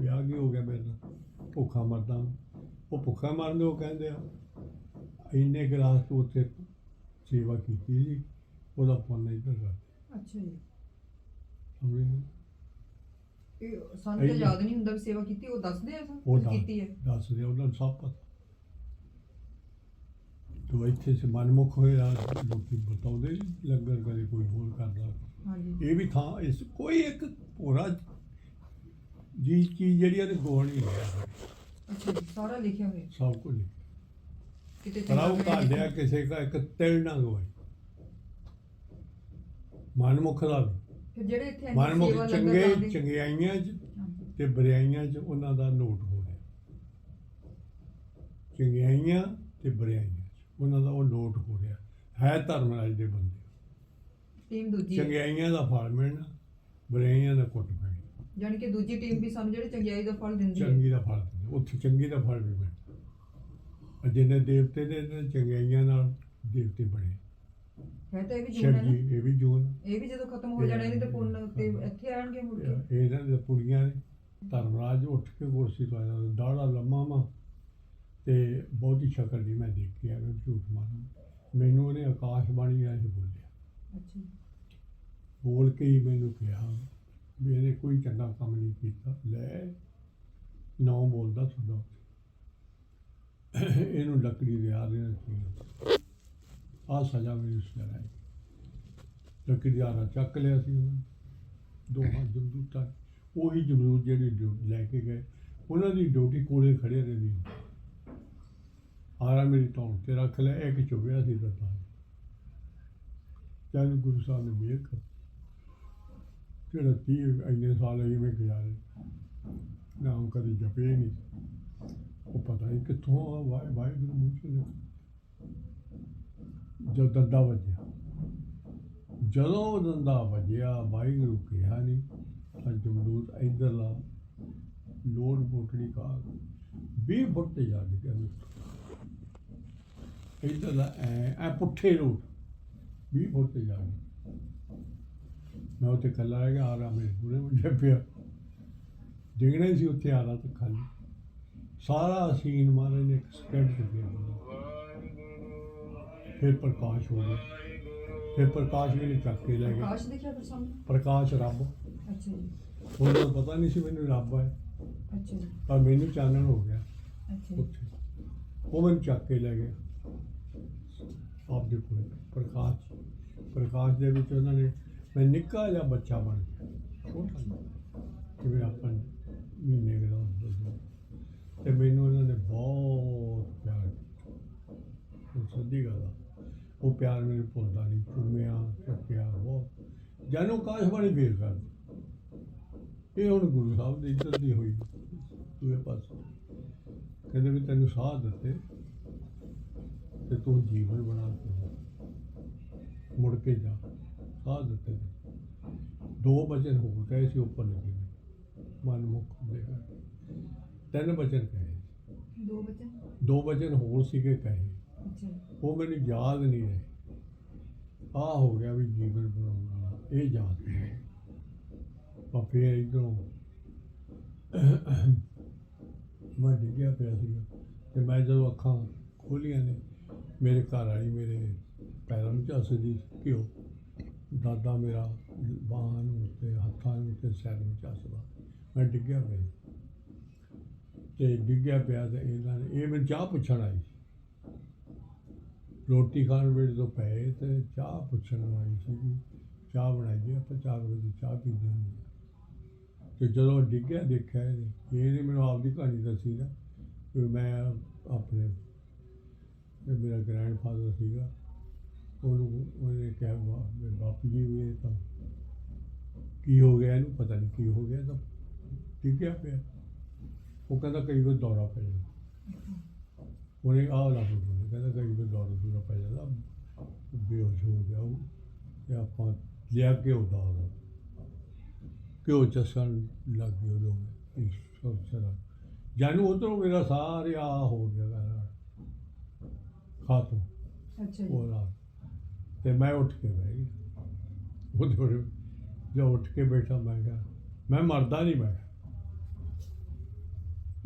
ਵਿਆਹ ਕੀ ਹੋ ਗਿਆ ਮੇਰੇ ਨਾਲ। ਭੁੱਖਾ ਮਰਦਾ ਉਹ ਭੁੱਖਾ ਮਰਦੇ ਉਹ ਕਹਿੰਦੇ ਆ ਇੰਨੇ ਗਲਾਸ ਤੋਂ ਉੱਥੇ ਸੇਵਾ ਕੀਤੀ ਸੀ ਉਹਦਾ ਪੁੰਨ ਇੱਧਰ ਕਰ ਅੱਛਾ ਜੀ। ਸਮਝੇ ਨਾ? ਇਹ ਸਾਨੂੰ ਤਾਂ ਯਾਦ ਨਹੀਂ ਹੁੰਦਾ ਵੀ ਸੇਵਾ ਕੀਤੀ ਉਹ ਦੱਸਦੇ ਆ ਉਹ ਕੀਤੀ ਹੈ। ਦੱਸ ਦੇ ਉਹਨਾਂ ਨੂੰ ਸਭ ਪਤਾ। ਤੂੰ ਇੱਥੇ ਸੇ ਮਨਮੁਖ ਹੋਇਆ ਲੋਕੀ ਬਤਾਉਂਦੇ ਨੀ, ਲੰਗਰ ਕਦੇ ਕੋਈ ਹੋਰ ਕਰਦਾ। ਹਾਂਜੀ। ਇਹ ਵੀ ਥਾਂ ਇਸ ਕੋਈ ਇੱਕ ਪੂਰਾ ਜੀ ਚੀਜ਼ ਜਿਹੜੀ ਉਹਦੇ ਗੋਲ ਨਹੀਂ ਲਿਆ ਅੱਛਾ ਜੀ ਸਾਰਾ ਲਿਖਿਆ ਹੋਇਆ। ਸਭ ਕੁਝ ਕਿਤੇ ਪਰਾਉ ਚੰਗਾ ਘਰ ਲਿਆ ਕਿਸੇ ਦਾ ਇੱਕ ਤਿਲ ਨਾ ਗਵਾਈ ਮਨਮੁਖ ਦਾ ਵੀ। ਫਿਰ ਜਿਹੜੇ ਇੱਥੇ ਮਨਮੁਖ ਸੇਵਾ ਲੰਗਰ ਚੰਗੇ ਲਾਉਂਦੇ- ਚੰਗਿਆਈਆਂ 'ਚ ਹਾਂਜੀ। ਤੇ ਬਰਿਆਈਆਂ 'ਚ ਉਹਨਾਂ ਦਾ ਨੋਟ ਹੋ ਰਿਹਾ। ਚੰਗਿਆਈਆਂ ਤੇ ਬਰਿਆਈਆਂ 'ਚ ਉਹਨਾਂ ਦਾ ਉਹ ਨੋਟ ਹੋ ਰਿਹਾ। ਹੈ ਧਰਮ ਰਾਜ ਦੇ ਬੰਦੇ। ਟੀਮ ਦੂਜੀ ਹੈ। ਚੰਗਿਆਈਆਂ ਦਾ ਫਲ ਮਿਲਣਾ ਬਰਿਆਈਆਂ ਦਾ ਕੁੱਟ ਪੈਣੀ ਜਾਣੀ ਕਿ ਦੂਜੀ ਟੀਮ ਵੀ ਸਾਨੂੰ ਜਿਹੜੇ ਚੰਗਿਆਈ ਦਾ ਫਲ ਦਿੰਦੀ ਹੈ। ਚੰਗੀ ਦਾ ਫਲ ਉੱਥੇ ਚੰਗੀ ਦਾ ਫਲ ਵੀ ਮਿਲਦਾ ਜਿੰਨੇ ਦੇਵਤੇ ਦੇ ਨੇ ਚੰਗਿਆਈਆਂ ਨਾਲ ਦੇਵਤੇ ਬਣੇ। ਹੈ ਤਾਂ ਇਹ ਵੀ ਜੂਨ ਸ਼ਿਵ ਹੈ ਨਾ? ਜੀ ਇਹ ਵੀ ਜੂਨ। ਇਹ ਵੀ ਜਦੋਂ ਖਤਮ ਹੋ ਜਾਣਾ ਇਹਦੇ ਤੇ ਪੁੰਨ ਤੇ ਇੱਥੇ ਆਣਗੇ ਮੁੜ ਕੇ? ਇਹਨਾਂ ਦੇ ਕੁੜੀਆਂ ਨੇ। ਧਰਮਰਾਜ ਉੱਠ ਕੇ ਕੁਰਸੀ ਤੋਂ ਆਇਆ ਦਾੜਾ ਲੰਮਾ ਮਾ ਤੇ ਬਹੁਤੀ ਸ਼ਕਲ ਨਹੀਂ ਮੈਂ ਦੇਖੀ ਐਵੇਂ ਝੂਠ ਮਾਰਾਂ। ਮੈਨੂੰ ਉਹਨੇ ਆਕਾਸ਼ਬਾਣੀ ਆ ਇਹ ਬੋਲਿਆ। ਅੱਛਾ। ਬੋਲ ਕੇ ਹੀ ਮੈਨੂੰ ਕਿਹਾ ਵੀ ਇਹਨੇ ਕੋਈ ਚੰਗਾ ਕੰਮ ਨਹੀਂ ਕੀਤਾ। ਲੈ ਨੌ ਬੋਲਦਾ ਤੁਹਾਡਾ। ਇਹਨੂੰ ਲੱਕੜੀ ਦੇ ਆ ਦੇਣਾ ਸੀ ਆ ਸਜ਼ਾ ਮੇਰੀ ਸੁਣਾਈ ਲੱਕੜੀ ਦਾ ਆਰਾ ਚੱਕ ਲਿਆ ਸੀ ਉਹਨਾਂ। ਨੇ। ਦੋਹਾਂ ਜਮਦੂਤਾਂ ਉਹੀ ਜਮਦੂਤ ਜਿਹੜੇ ਲੈ ਕੇ ਗਏ। ਉਹਨਾਂ ਦੀ ਡਿਊਟੀ ਕੋਲੇ ਖੜੇ ਰਹਿੰਦੀ ਆਰਾ ਮੇਰੀ ਧੌਣ ਤੇ ਰੱਖ ਲਿਆ। ਇੱਕ ਚੁੱਭਿਆ ਸੀ ਤਾਂ। ਜਦ ਗੁਰੂ ਸਾਹਿਬ ਨੇ ਮਿਹਰ ਕਰ ਜਿਹੜਾ ਤੀ ਇੰਨੇ ਸਾਲ ਹੀ ਮੈਂ ਗੁਜ਼ਾਰੇ ਨਾਮ ਕਦੇ ਜਪਿਆ ਹੀ ਨਹੀਂ। ਉਹ ਪਤਾ ਨਹੀਂ ਕਿੱਥੋਂ ਆ, ਵਾਹਿ, ਵਾਹਿਗੁਰੂ ਮੂੰਹ ਚੋਂ ਨਿਕਲ ਜਦ ਦੰਦਾ ਵੱਜਿਆ। ਜਦੋਂ ਦੰਦਾ ਵੱਜਿਆ, ਵਾਹਿਗੁਰੂ ਕਿਹਾ ਨਹੀਂ ਤਾਂ ਜਮਦੂਤ ਇਧਰਲਾ ਲੋੜ ਬੋਟੜੀ ਕਾ ਵੀ ਫੁੱਟ ਤੇ ਜਾ ਕੇ ਇਧਰਲਾ ਐ ਪੁੱਠੇ ਰੋਡ। ਵੀ ਫੁੱਟ ਤੇ ਜਾ ਕੇ ਮੈਂ ਉੱਥੇ ਕੱਲਾ ਰਹਿ ਗਿਆ ਆਰਾ ਮੇਰੇ ਪੂਰੇ ਮੁੰਡੇ ਪਿਆ ਡਿੱਗਣਾ ਹੀ ਸੀ ਉੱਥੇ ਆਰਾ ਤੇ ਖਾਲੀ। ਸਾਰਾ ਸੀਨ ਮਾਰੇ ਨੇ ਇੱਕ ਸਕਿੰਟ ਚ ਗਿਆ ਫਿਰ ਪ੍ਰਕਾਸ਼ ਹੋ ਗਿਆ। ਫਿਰ ਪ੍ਰਕਾਸ਼ ਮੈਨੂੰ ਚੱਕ ਕੇ ਲੈ ਗਿਆ ਆਕਾਸ਼ ਦਿਖਿਆ ਫਿਰ ਸਾਹਮਣੇ? ਪ੍ਰਕਾਸ਼ ਰੱਬ। ਅੱਛਾ ਜੀ। ਉਹਨੂੰ ਪਤਾ ਨਹੀਂ ਸੀ ਮੈਨੂੰ ਰੱਬ ਹੈ ਅੱਛਾ ਜੀ। ਪਰ ਮੈਨੂੰ ਚਾਨਣ ਹੋ ਗਿਆ। ਅੱਛਾ ਉੱਥੇ। ਉਹ ਮੈਨੂੰ ਚੱਕ ਕੇ ਲੈ ਗਿਆ ਆਪਦੇ ਕੋਲ। ਪ੍ਰਕਾਸ਼। ਪ੍ਰਕਾਸ਼ ਦੇ ਵਿੱਚ ਉਹਨਾਂ ਨੇ ਮੈਂ ਨਿੱਕਾ ਜਿਹਾ ਬੱਚਾ ਬਣ ਗਿਆ। ਛੋਟਾ ਜਿਹਾ। ਜਿਵੇਂ ਆਪਾਂ ਮਹੀਨੇ ਕੁ ਦਾ ਸੀ। ਤੇ ਮੈਨੂੰ ਉਹਨਾਂ ਨੇ ਬਹੁਤ ਪਿਆਰ ਕੀਤਾ। ਉਹ ਸੱਚੀ ਗੱਲ ਆ। ਉਹ ਪਿਆਰ ਮੈਨੂੰ ਭੁੱਲਦਾ ਨਹੀਂ। ਚੁੰਮਿਆ ਚੱਕਿਆ ਬਹੁਤ। ਜਾਨੋ ਕਾਸ਼ ਬਣੀ ਫੇਰ ਕਰ ਇਹ ਹੁਣ ਗੁਰੂ ਸਾਹਿਬ ਦੀ ਇੱਜ਼ਤ ਦੀ ਹੋਈ। ਦੂਏ ਪਾਸੇ। ਕਹਿੰਦੇ ਵੀ ਤੈਨੂੰ ਸਾਹ ਦਿੱਤੇ ਤੇ ਤੂੰ ਜੀਵਨ ਬਣਾ ਕੇ ਮੁੜ ਕੇ ਜਾ। ਸਾਹ ਦਿੱਤੇ। ਨੇ। ਦੋ ਬਚਨ ਹੋ ਗਏ ਸੀ, ਉੱਪਰ ਲੱਗੇ ਨੇ। ਮਨ ਮੁਖ ਦੇ ਤਿੰਨ ਬਚਨ ਕਹੇ। ਦੋ ਬੱਚੇ ਦੋ ਬਚਨ ਹੋਰ ਸੀਗੇ ਕਹੇ। ਅੱਛਾ। ਉਹ ਮੈਨੂੰ ਯਾਦ ਨਹੀਂ ਰਹੇ। ਆ ਹੋ ਗਿਆ ਵੀ ਜੀਵਨ ਬਣਾਉਣ ਵਾਲਾ। ਇਹ ਯਾਦ ਨਹੀਂ ਪਰ ਫਿਰ ਇਧਰੋਂ ਮੈਂ ਡਿੱਗਿਆ ਪਿਆ ਸੀਗਾ। ਤੇ ਮੈਂ ਜਦੋਂ ਅੱਖਾਂ ਖੋਲੀਆਂ ਨੇ ਮੇਰੇ ਘਰ ਵਾਲੀ ਮੇਰੇ ਪੈਰਾਂ ਨੂੰ ਝੱਸਦੀ ਘਿਓ। ਦਾਦਾ ਮੇਰਾ ਬਾਹਾਂ ਨੂੰ ਤੇ ਹੱਥਾਂ ਨੂੰ ਤੇ ਸਿਰ ਨੂੰ ਝੱਸਦਾ ਮੈਂ ਡਿੱਗਿਆ ਪਿਆ। ਸੀ। ਤੇ ਡਿੱਗਿਆ ਪਿਆ ਤੇ ਇਹਨਾਂ ਨੇ, ਇਹ ਮੈਨੂੰ ਚਾਹ ਪੁੱਛਣ ਆਈ ਰੋਟੀ ਖਾਣ ਵੇਲੇ ਤੋਂ ਪਏ ਤੇ ਚਾਹ ਪੁੱਛਣ ਆਈ ਸੀ ਚਾਹ ਬਣਾਈਏ, ਆਪਾਂ ਚਾਰ ਵਜੇ ਚਾਹ ਪੀਂਦੇ ਹੁੰਦੇ ਹਾਂ। ਤੇ ਜਦੋਂ ਡਿੱਗਿਆ, ਦੇਖਿਆ ਇਹਨੇ ਇਹਨੇ ਮੈਨੂੰ ਆਪਦੀ ਕਹਾਣੀ ਦੱਸੀ ਨਾ ਕਿ ਮੈਂ ਆਪਣੇ, ਇਹ ਮੇਰਾ ਗ੍ਰੈਂਡਫਾਦਰ ਸੀਗਾ, ਉਹਨੂੰ, ਉਹਨੇ ਕਿਹਾ ਮੇਰੇ ਬਾਪੂ ਜੀ ਵੀ ਤਾਂ ਕੀ ਹੋ ਗਿਆ, ਇਹਨੂੰ ਪਤਾ ਨਹੀਂ ਕੀ ਹੋ ਗਿਆ ਇਹ ਤਾਂ ਡਿੱਗਿਆ ਪਿਆ ਉਹ ਕਹਿੰਦਾ ਕਈ ਵਾਰ ਦੌਰਾ ਪੈ ਜਾਂਦਾ। ਉਹਨੇ ਆਹ ਲਾ ਬੋਲਿਆ, ਕਹਿੰਦਾ ਕਈ ਵਾਰ ਦੌਰਾ ਦੂਰਾ ਪੈ ਜਾਂਦਾ ਬੇਹੋਸ਼ ਹੋ ਗਿਆ ਉਹ ਤੇ ਆਪਾਂ ਲਿਆ ਕੇ ਉਹਦਾ ਉਹਦਾ ਘਿਓ ਚਸਣ ਲੱਗ ਗਈ ਉਦੋਂ ਇਸ ਸੋਚਣਾ ਜਾਨੂੰ ਉਧਰੋਂ ਮੇਰਾ ਸਾਰੇ ਆ ਹੋ ਗਿਆ ਖਾਤਮ। ਅੱਛਾ ਜੀ। ਉਹ ਰਾਤ। ਤੇ ਮੈਂ ਉੱਠ ਕੇ ਬਹਿ ਗਿਆ। ਕੋਲ ਜੋ ਉੱਠ ਕੇ ਬੈਠਾ ਮੈਂ ਕਿਹਾ ਮੈਂ ਮਰਦਾ ਨਹੀਂ ਮੈਂ ਕਿਹਾ।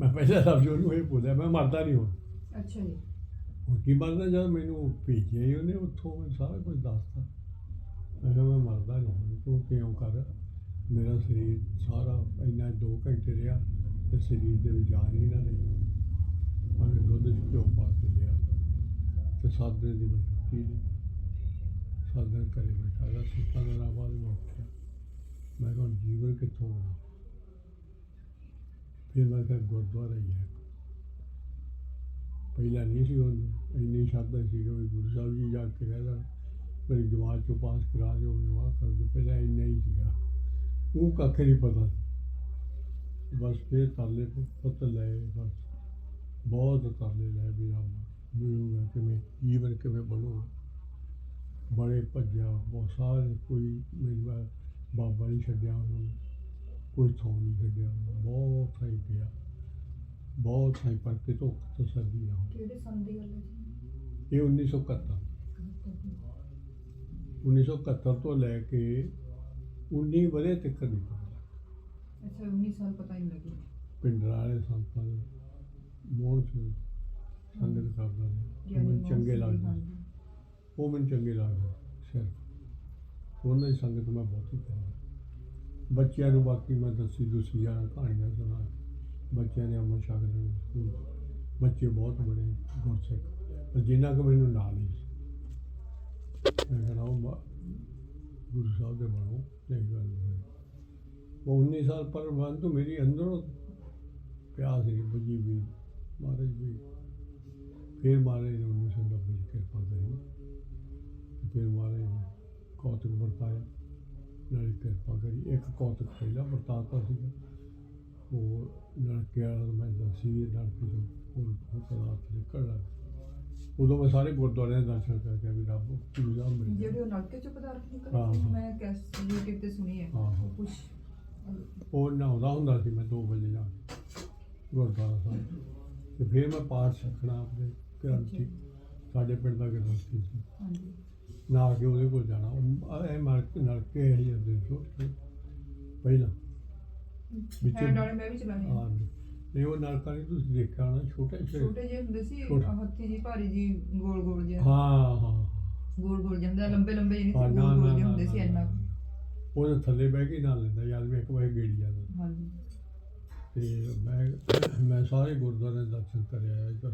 ਮੈਂ ਪਹਿਲਾਂ ਲਫ਼ਜ਼ ਉਹਨੂੰ ਇਹ ਬੋਲਿਆ ਮੈਂ ਮਰਦਾ ਨਹੀਂ ਹੁਣ ਅੱਛਾ ਜੀ। ਹੁਣ ਕੀ ਬਣਦਾ ਜਦ ਮੈਨੂੰ ਭੇਜਿਆ ਹੀ ਉਹਨੇ ਉੱਥੋਂ ਮੈਨੂੰ ਸਾਰਾ ਕੁਝ ਦੱਸਤਾ। ਮੈਂ ਕਿਹਾ ਮੈਂ ਮਰਦਾ ਨਹੀਂ ਹੁਣ ਤੂੰ ਕਿਉਂ ਕਰ? ਮੇਰਾ ਸਰੀਰ ਸਾਰਾ ਇੰਨਾ 2 ਘੰਟੇ ਰਿਹਾ ਤੇ ਸਰੀਰ ਦੇ ਵਿੱਚ ਜਾਨ ਹੀ ਨਾ ਰਹੀ। ਮੈਂ ਦੁੱਧ ਚ ਘਿਓ ਪਾ ਕੇ ਲਿਆ। ਤੇ ਸੱਤ ਦਿਨ ਦੀ ਮੈਂ ਛੁੱਟੀ ਲਈ। ਦਿਨ ਘਰੇ ਬੈਠਾ ਰਿਹਾ ਸੱਤਾਂ ਦਿਨਾਂ ਬਾਅਦ ਮੈਂ ਉੱਠਿਆ। ਮੈਂ ਕਿਹਾ ਜੀਵਨ ਕਿੱਥੋਂ ਆਉਣਾ ਫਿਰ ਮੈਂ ਗੁਰਦੁਆਰਾ ਹੀ ਹੈ। ਪਹਿਲਾਂ ਨਹੀਂ ਸੀ ਉਹ, ਇੰਨੀ ਸ਼ਰਧਾ ਸੀ ਕਿ ਗੁਰੂ ਸਾਹਿਬ ਜੀ ਜਾ ਕੇ ਕਹਿ ਦੇਣ ਮੇਰੀ ਜਮਾਤ ਚੋਂ ਪਾਸ ਕਰਾ ਦਿਓ ਮੈਨੂੰ ਆਹ ਕਰ ਦਿਓ। ਪਹਿਲਾਂ ਇੰਨਾ ਹੀ ਸੀਗਾ। ਉਹ ਕੱਖ ਨਹੀਂ ਪਤਾ ਬਸ ਫਿਰ ਤਰਲੇ ਪ- ਪੁੱਤ ਲਏ, ਬਸ। ਬਹੁਤ ਤਰਲੇ ਲਏ ਵੀ ਰੱਬ ਮਿਲੂਗਾ ਕਿਵੇਂ ਜੀਵਨ ਕਿਵੇਂ ਬਣੂਗਾ ਬੜੇ ਭੱਜਿਆ, ਬਹੁਤ ਸਾਰੇ ਕੋਈ ਮੇਰਾ ਬਾਬਾ ਨਹੀਂ ਛੱਡਿਆ ਉਹਨੂੰ। ਕੋਈ ਥਾਂ ਨਹੀਂ ਛੱਡਿਆ। ਬਹੁਤ ਥਾਈ ਗਿਆ ਬਹੁਤ ਥਾਈ ਪਰ ਕਿਤੋਂ ਤਸੱਲੀ ਨਾ ਹੋਈ। ਕਿਹੜੇ ਸੰਨ ਦੀ ਗੱਲ ਹੈ ਜੀ? ਇਹ 1971 1971 ਤੋਂ ਲੈ ਕੇ 19 ਵਰੇ ਤੱਕ ਦੀ ਗੱਲ ਹੈ। ਅੱਛਾ 19 ਸਾਲ ਪਤਾ ਹੀ ਨਹੀਂ ਲੱਗੇ ਪਿੰਡਰਾਂ ਵਾਲੇ ਸੰਤਾਂ ਦੇ ਮੋਹਨ ਚ ਸੰਗਤ ਕਰਦਾ ਨੇ ਮੈਨੂੰ ਚੰਗੇ ਲੱਗਦੇ। ਹਾਂਜੀ। ਉਹ ਮੈਨੂੰ ਚੰਗੇ ਲੱਗਦੇ ਸਿਰਫ। ਉਹਨਾਂ ਦੀ ਸੰਗਤ ਮੈਂ ਬਹੁਤ ਹੀ ਬੱਚਿਆਂ ਨੂੰ ਬਾਕੀ ਮੈਂ ਦੱਸੀ ਦੁਸੀ ਜਾਣਾ ਕਹਾਣੀਆਂ ਸੁਣਾ ਬੱਚਿਆਂ ਨੇ ਅਮਰ ਛਕ ਲੈਣਾ ਸਕੂਲ ਬੱਚੇ ਬਹੁਤ ਬੜੇ ਗੁਰਸਿੱਖ। ਪਰ ਜਿੰਨਾ ਕੁ ਮੈਨੂੰ ਨਾਲ ਹੀ ਸੀ, ਮੈਂ ਕਹਿੰਦਾ ਉਹ ਗੁਰੂ ਸਾਹਿਬ ਦੇ ਬਣੋ, ਨਹੀਂ ਗੱਲ ਹੋਈ। ਉਹ 19 ਸਾਲ ਪਰ ਬੰਦ ਤੋਂ ਮੇਰੀ ਅੰਦਰੋਂ ਪਿਆਸ ਸੀ, ਬੁਝੀ ਵੀ। ਮਹਾਰਾਜ ਵੀ ਫਿਰ ਮਹਾਰਾਜ ਨੇ 1990 ਚ ਕਿਰਪਾ ਕਰੀ। ਫਿਰ ਮਹਾਰਾਜ ਨੇ ਕੌਤਕ ਵਰਤਾਇਆ। ਨਾਲੇ ਕਿਰਪਾ ਕਰੀ ਇੱਕ ਕੌਤਕ ਪਹਿਲਾਂ ਵਰਤਾਤਾ ਸੀਗਾ। ਉਹ ਲੜਕੇ ਵਾਲਾ ਮੈਂ ਦੱਸੀ ਲੜਕੇ ਤੋਂ ਹੋਰ ਹੋਰ ਪਦਾਰਥ ਨਿਕਲ ਲੱਗ ਉਦੋਂ ਮੈਂ ਸਾਰੇ ਗੁਰਦੁਆਰਿਆਂ ਦੇ ਦਰਸ਼ਨ ਕਰਕੇ ਵੀ ਰੱਬ ਮਿਲ ਜਿਹੜੇ ਉਹ ਨਲਕੇ ਚੋਂ ਪਦਾਰਥ ਨਿਕਲੇ ਸੀ। ਮੈਂ ਕੈਸ YouTube ਤੇ ਸੁਣੀ ਹੈ। ਕੁਝ ਉਹ ਨਹਾਉਂਦਾ ਹੁੰਦਾ ਸੀ ਮੈਂ 2 ਵਜੇ ਜਾ ਕੇ ਗੁਰਦੁਆਰਾ ਸਾਹਿਬ ਤੇ। ਫਿਰ ਮੈਂ ਪਾਠ ਸਿੱਖਣਾ ਆਪਣੇ ਗ੍ਰੰਥੀ ਸਾਡੇ ਪਿੰਡ ਦਾ ਗ੍ਰੰਥੀ ਸੀ। ਹਾਂਜੀ। ਨਾ ਕੇ ਉਹਦੇ ਕੋਲ ਜਾਣਾ। ਉਹ ਇਹ ਮਾਰ ਨਲਕੇ ਇਹ ਜਾਂਦੇ ਛੋਟੇ ਪਹਿਲਾਂ। ਵਿੱਚ- ਹੈਂਡ ਵਾਲੇ ਮੈਂ ਵੀ ਚਲਾਏ ਆ। ਹਾਂ ਨਹੀਂ ਉਹ ਨਲਕਾ ਨਹੀਂ ਤੁਸੀਂ ਦੇਖਿਆ ਹੋਣਾ ਛੋਟੇ ਛੋਟੇ ਜਿਹੇ ਹੁੰਦੇ ਸੀ ਛੋਟੇ। ਹੱਥੀ ਜੀ ਭਾਰੀ ਜੀ ਗੋਲ ਗੋਲ ਜਿਹਾ। ਹਾਂ ਹਾਂ ਗੋਲ ਗੋਲ ਜਾਂਦਾ ਲੰਬੇ ਲੰਬੇ ਜਿਹੇ ਨਹੀਂ ਸੀ ਨਾ, ਗੋਲ ਨਾ, ਗੋਲ ਜਿਹੇ ਨਾ, ਹੁੰਦੇ ਸੀ ਇੰਨਾ। ਨਾ। ਉਹਦੇ ਥੱਲੇ ਬਹਿ ਕੇ ਨਾਲ ਲੈਂਦਾ ਯਾਰ ਵੀ ਇੱਕ ਵਾਰ ਗੇੜੀ ਜਾਂਦਾ। ਹਾਂਜੀ। ਤੇ ਮੈਂ ਮੈਂ ਸਾਰੇ ਗੁਰਦੁਆਰੇ ਦੇ ਦਰਸ਼ਨ ਕਰਿਆ ਇੱਧਰ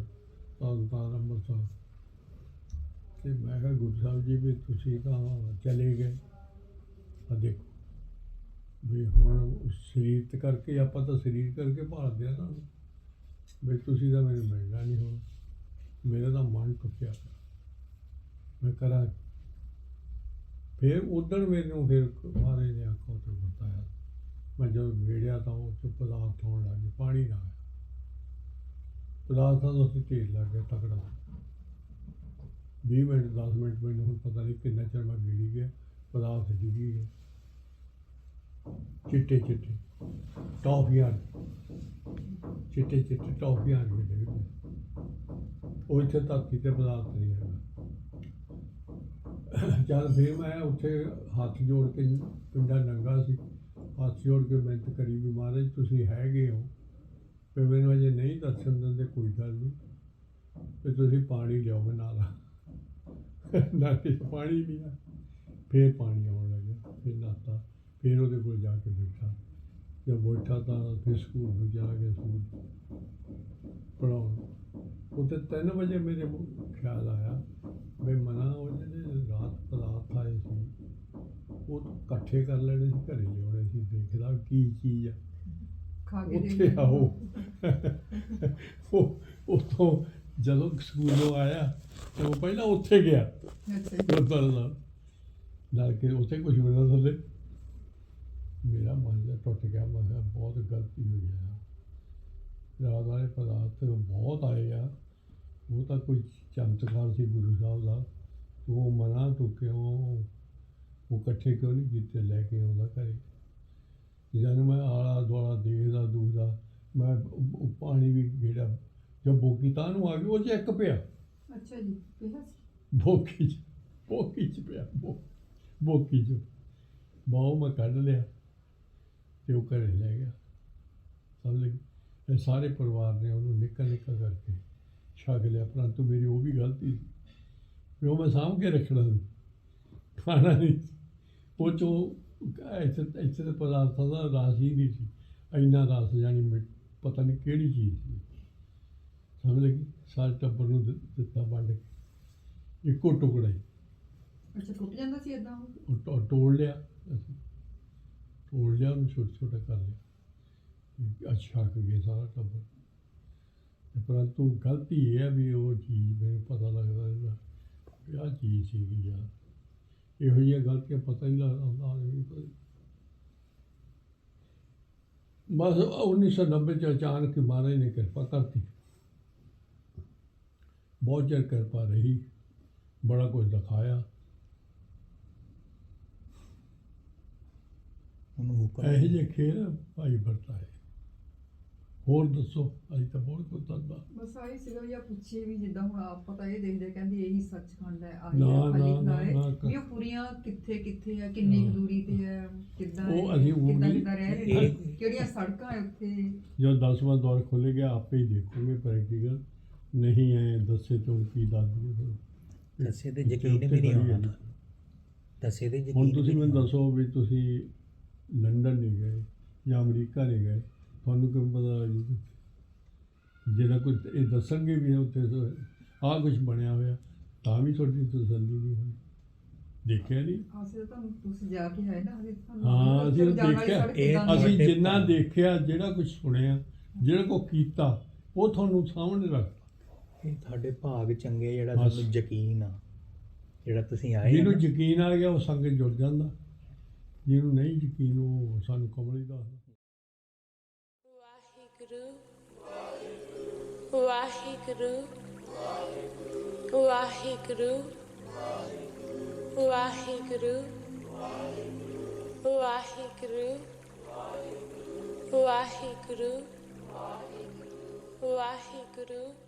ਤਾਂ ਤਾਂ ਅੰਮ੍ਰਿਤਸਰ। ਤੇ ਮੈਂ ਕਿਹਾ ਗੁਰੂ ਸਾਹਿਬ ਜੀ ਵੀ ਤੁਸੀਂ ਤਾਂ ਚਲੇ ਗਏ। ਆ ਦੇਖੋ, ਵੀ ਹੁਣ ਸਰੀਰ ਕਰਕੇ ਆਪਾਂ ਤਾਂ ਸਰੀਰ ਕਰਕੇ ਭਾਲਦੇ ਆ ਨਾ। ਵੀ ਤੁਸੀਂ ਤਾਂ ਮੈਨੂੰ ਮਿਲਣਾ ਨਹੀਂ ਹੁਣ। ਮੇਰਾ ਤਾਂ ਮਨ ਟੁੱਟਿਆ ਪਿਆ। ਮੈਂ ਕਰਾਂ ਫਿਰ ਉਦੋਂ ਮੈਨੂੰ ਫਿਰ ਮਾਰੇ ਨੇ ਆਖੋ ਤੇ ਬਤਾਇਆ ਮੈਂ ਜਦੋਂ ਵੇੜਿਆ ਤਾਂ ਉਹ ਚ ਪਦਾਰਥ ਹੋਣ ਲੱਗੇ ਪਾਣੀ ਨਾ ਆਇਆ। ਪਦਾਰਥਾਂ ਦਾ ਉੱਥੇ ਢੇਰ ਲੱਗ ਗਿਆ ਤਕੜਾ। 20 ਮਿੰਟ 10 ਮਿੰਟ ਮੈਨੂੰ ਹੁਣ ਪਤਾ ਨਹੀਂ ਕਿੰਨਾ ਚਿਰ ਮੈਂ ਗੀੜੀ ਗਿਆ, ਪਦਾਰਥ ਡਿੱਗੀ ਗਏ ਚਿੱਟੇ ਚਿੱਟੇ, ਟੌਫੀਆਂ ਚਿੱਟੇ ਚਿੱਟੇ ਟੌਫੀਆਂ ਆ ਗਏ ਉਹ ਇੱਥੇ ਧਰਤੀ ਤੇ ਪਦਾਰਥ ਨਹੀਂ ਹੈਗਾ। ਜਦ ਫਿਰ ਮੈਂ ਉੱਥੇ ਹੱਥ ਜੋੜ ਕੇ ਪਿੰਡਾ ਨੰਗਾ ਸੀ। ਹੱਥ ਜੋੜ ਕੇ ਮਿਹਨਤ ਕਰੀ ਵੀ ਮਹਾਰਾਜ, ਤੁਸੀਂ ਹੈਗੇ ਹੋ। ਤੇ ਮੈਨੂੰ ਅਜੇ ਨਹੀਂ ਦਰਸ਼ਨ ਦਿੰਦੇ, ਕੋਈ ਗੱਲ ਨਹੀਂ। ਤੇ ਤੁਸੀਂ ਪਾਣੀ ਲਿਆਓਗੇ ਨਾਲ ਨਾਤੇ ਪਾਣੀ ਨਹੀਂ ਆ ਫੇਰ ਪਾਣੀ ਆਉਣ ਲੱਗਿਆ ਫਿਰ ਨਾਤਾ ਫਿਰ ਉਹਦੇ ਕੋਲ ਜਾ ਕੇ ਬੈਠਾ। ਜਦ ਬੈਠਾ ਤਾਂ ਫਿਰ ਸਕੂਲ ਨੂੰ ਜਾ ਕੇ ਸਕੂਲ ਪੜਾਉਣ ਉੱਥੇ 3 ਵਜੇ ਮੇਰੇ ਖਿਆਲ ਆਇਆ ਵੀ ਮਨਾ ਉਹ ਜਿਹੜੇ ਰਾਤ ਪਦਾਰਥ ਆਏ ਸੀ। ਉਹ ਇਕੱਠੇ ਕਰ ਲੈਣੇ ਸੀ ਘਰੇ ਲਿਆਉਣੇ ਸੀ ਦੇਖਦਾ ਕੀ ਚੀਜ਼ ਆ। ਖਾ ਕੇ ਉੱਥੇ ਆਓ। ਉਹ ਉੱਥੋਂ ਜਦੋਂ ਸਕੂਲੋਂ ਆਇਆ ਤੇ ਉਹ ਪਹਿਲਾਂ ਉੱਥੇ ਗਿਆ। ਗੁਰਦੁਆਰਾ ਸਾਹਿਬ ਨਾਲ ਕੇ ਉੱਥੇ ਕੁਝ ਮਿਲਣਾ ਥੱਲੇ ਮੇਰਾ ਮਨ ਜਿਹਾ ਟੁੱਟ ਗਿਆ। ਮੈਂ ਕਿਹਾ ਬਹੁਤ ਗਲਤੀ ਹੋਈ ਆ। ਰਾਤ ਵਾਲੇ ਪਦਾਰਥ ਬਹੁਤ ਆਏ ਆ। ਉਹ ਤਾਂ ਕੋਈ ਚਮਤਕਾਰ ਸੀ ਗੁਰੂ ਸਾਹਿਬ ਦਾ। ਤੂੰ ਮਨਾ ਤੂੰ ਕਿਉਂ ਉਹ ਇਕੱਠੇ ਕਿਉਂ ਨਹੀਂ ਕੀਤੇ ਲੈ ਕੇ ਆਉਂਦਾ ਘਰੇ? ਜਦ ਮੈਂ ਆਲਾ ਦੁਆਲਾ ਦੇਖਦਾ ਦੂਦਾ ਮੈਂ ਉਹ- ਉਹ ਪਾਣੀ ਵੀ ਜਿਹੜਾ ਜੋ ਬੋਕੀ ਤਾਂ ਨੂੰ ਆ ਗਿਆ ਉਹ 'ਚ ਇੱਕ ਪਿਆ। ਅੱਛਾ ਜੀ ਸੀ। ਬੋਕੀ ਚ ਬੋਕੀ ਚ ਪਿਆ ਬੋ- ਬੋਕੀ ਚ। ਬਾਹੋਂ ਮੈਂ ਕੱਢ ਲਿਆ ਤੇ ਉਹ ਘਰੇ ਲੈ ਗਿਆ। ਸਮਝ ਇਹ ਸਾਰੇ ਪਰਿਵਾਰ ਨੇ ਉਹਨੂੰ ਨਿੱਕਾ ਨਿੱਕਾ ਕਰਕੇ ਛਕ ਲਿਆ। ਪਰੰਤੂ ਮੇਰੀ ਉਹ ਵੀ ਗਲਤੀ ਸੀ। ਵੀ ਉਹ ਮੈਂ ਸਾਂਭ ਕੇ ਰੱਖਣਾ ਸੀ। ਖਾਣਾ ਨਹੀਂ ਸੀ। ਉਹ ਚੋਂ ਇੱਥੇ ਇੱਥੇ ਦੇ ਪਦਾਰਥਾਂ ਦਾ ਰਸ ਹੀ ਨਹੀਂ ਸੀ। ਇੰਨਾ ਰਸ ਜਾਨੀ ਮਿ- ਪਤਾ ਨਹੀਂ ਕਿਹੜੀ ਚੀਜ਼ ਸੀ। ਸਮਝ ਲੱਗੀ ਸਾਰੇ ਟੱਬਰ ਨੂੰ ਦਿ- ਦਿੱਤਾ ਵੰਡ ਕੇ। ਇੱਕੋ ਟੁਕੜਾ ਹੀ। ਅੱਛਾ ਟੁੱਟ ਜਾਂਦਾ ਸੀ ਇਦਾਂ ਉਹ ਟੋ- ਤੋੜ ਲਿਆ। ਅਸੀਂ ਤੋੜ ਲਿਆ ਉਹਨੂੰ ਛੋਟਾ ਛੋਟਾ ਕਰ ਲਿਆ। ਅੱਛਾ ਕਿ ਗਏ ਸਾਰਾ ਟੱਬਰ। ਤੇ ਪਰੰਤੂ ਗਲਤੀ ਇਹ ਹੈ ਵੀ ਉਹ ਚੀਜ਼ ਮੈਨੂੰ ਪਤਾ ਲੱਗਦਾ ਇਹਦਾ ਵੀ ਆਹ ਚੀਜ਼ ਸੀਗੀ ਯਾਰ। ਇਹੋ ਜਿਹੀਆਂ ਗਲਤੀਆਂ ਪਤਾ ਹੀ ਲੱਗਦਾ ਹੁੰਦਾ ਆਦਮੀ ਨੂੰ ਕਦੇ। ਬਸ 1990 ਚ ਅਚਾਨਕ ਹੀ ਮਹਾਰਾਜ ਨੇ ਕਿਰਪਾ ਕਰਤੀ ਬਹੁਤ ਚਿਰ ਕਿਰਪਾ ਰਹੀ ਬੜਾ ਕੁਝ ਦਿਖਾਇਆ। ਉਹਨੂੰ ਹੁਕਮ ਇਹੋ ਜਿਹੇ ਖੇਲ ਭਾਈ ਵਰਤਾ ਹੈ ਹੋਰ ਦੱਸੋ ਅਜੇ ਤਾਂ ਬਹੁਤ ਕੁਝ ਦੱਸਦਾ ਬਸ ਆਹੀ ਸੀਗਾ ਆ ਪੁੱਛੇ ਵੀ ਜਿੱਦਾਂ ਹੁਣ ਆਪ ਪਤਾ ਇਹ ਦੇਖਦੇ ਕਹਿੰਦੀ ਇਹੀ ਸੱਚਖੰਡ ਹੈ ਆਹੀ ਖਾਲੀ ਨਾ, ਨਾ, ਖੁਦਾ ਹੈ। ਵੀ ਉਹ ਪੂਰੀਆਂ ਕਿੱਥੇ ਕਿੱਥੇ ਆ ਕਿੰਨੀ। ਦੂਰੀ ਤੇ ਹੈ ਕਿੱਦਾਂ ਉਹ ਅਸੀਂ ਉਹ ਕਿੱਦਾਂ ਰਹਿ ਰਹੇ ਕਿਹੜੀਆਂ ਸੜਕਾਂ ਹੈ ਉੱਥੇ। ਜਦ 10ਵਾਂ ਦੌਰ ਖੁੱਲ੍ਹ ਗਿਆ ਆਪੇ ਹੀ ਦੇਖੋਗੇ ਪ੍ਰੈਕਟੀਕਲ। ਨਹੀਂ ਐ ਦੱਸੇ ਤੋਂ ਕੀ ਦੱਸਦੀ ਹੈ। ਦੱਸੇ ਤੇ ਯਕੀਨ ਵੀ ਨਹੀਂ ਹੈ। ਦੱਸੇ ਤੇ ਯਕੀਨ ਹੁਣ ਤੁਸੀਂ ਮੈਨੂੰ। ਦੱਸੋ ਵੀ ਤੁਸੀਂ ਲੰਡਨ ਨਹੀਂ ਗਏ ਜਾਂ ਅਮਰੀਕਾ ਨਹੀਂ ਗਏ ਤੁਹਾਨੂੰ ਕਿਵੇਂ ਪਤਾ ਲੱਗ ਜੂ ਜਿਹੜਾ ਕੁਝ ਇਹ ਦੱਸਣਗੇ ਵੀ ਉੱਥੇ ਆਹ ਕੁਝ ਬਣਿਆ ਹੋਇਆ ਤਾਂ ਵੀ ਤੁਹਾਡੀ ਤਸੱਲੀ ਨਹੀਂ ਹੋਈ ਦੇਖਿਆ ਨਹੀਂ ਆਸੇ ਤਾਂ ਤੁਹਾਨੂੰ ਤੁਸੀਂ ਜਾ ਕੇ ਆਏ ਨਾ ਹਾਂ, ਅਸੀਂ ਦੇਖਿਆ। ਹੈ। ਅਸੀਂ ਜਿੰਨਾ। ਦੇਖਿਆ ਜਿਹੜਾ ਕੁਝ ਸੁਣਿਆ ਜਿਹੜਾ ਕੋ ਕੀਤਾ ਉਹ ਤੁਹਾਨੂੰ ਸਾਹਮਣੇ ਰੱਖ ਇਹ ਤੁਹਾਡੇ ਭਾਗ ਚੰਗੇ ਜਿਹੜਾ ਬਸ। ਤੁਹਾਨੂੰ ਯਕੀਨ ਆ ਜਿਹੜਾ ਤੁਸੀਂ ਆਏ ਆ ਜਿਹਨੂੰ ਨਾ, ਯਕੀਨ ਆ ਗਿਆ ਉਹ ਸੰਗਤ ਜੁੜ ਜਾਂਦਾ। ਜਿਹਨੂੰ ਨਹੀਂ ਯਕੀਨ ਉਹ ਸਾਨੂੰ ਕਮਲ ਹੀ ਦੱਸਦਾ ਵਾਹਿਗੁਰੂ ਵਾਹਿਗੁਰੂ ਵਾਹਿਗੁਰੂ ਵਾਹਿਗੁਰੂ ਵਾਹਿਗੁਰੂ ਵਾਹਿਗੁਰੂ